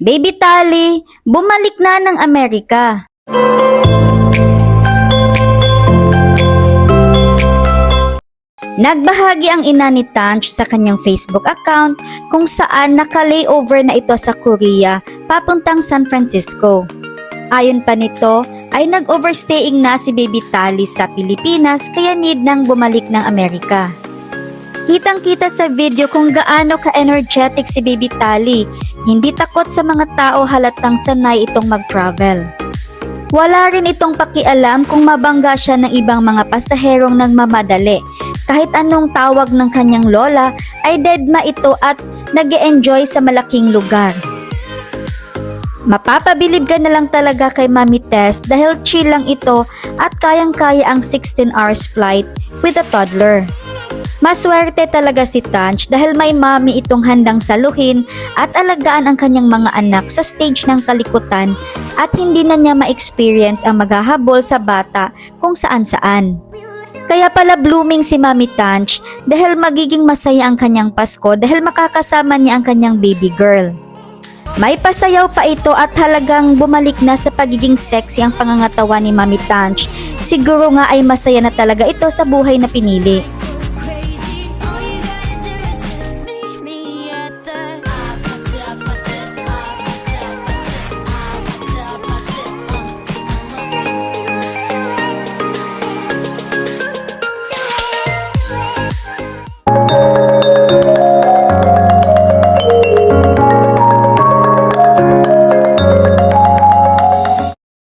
Baby Tali, bumalik na ng Amerika. Nagbahagi ang ina ni Tanch sa kanyang Facebook account kung saan naka-layover na ito sa Korea papuntang San Francisco. Ayon pa nito, ay nag-overstaying na si Baby Tali sa Pilipinas kaya need nang bumalik ng Amerika. Kitang-kita sa video kung gaano ka-energetic si Baby Tali. Hindi takot sa mga tao halatang sanay itong mag-travel. Wala rin itong pakialam kung mabangga siya ng ibang mga pasaherong nagmamadali. Kahit anong tawag ng kanyang lola ay deadma ito at nag enjoy sa malaking lugar. Mapapabilib ka na lang talaga kay Mami Tess dahil chill lang ito at kayang-kaya ang 16 hours flight with a toddler. Maswerte talaga si Tanch dahil may mami itong handang saluhin at alagaan ang kanyang mga anak sa stage ng kalikutan at hindi na niya ma-experience ang maghahabol sa bata kung saan-saan. Kaya pala blooming si Mami Tanch dahil magiging masaya ang kanyang Pasko dahil makakasama niya ang kanyang baby girl. May pasayaw pa ito at halagang bumalik na sa pagiging sexy ang pangangatawa ni Mami Tanch. Siguro nga ay masaya na talaga ito sa buhay na pinili.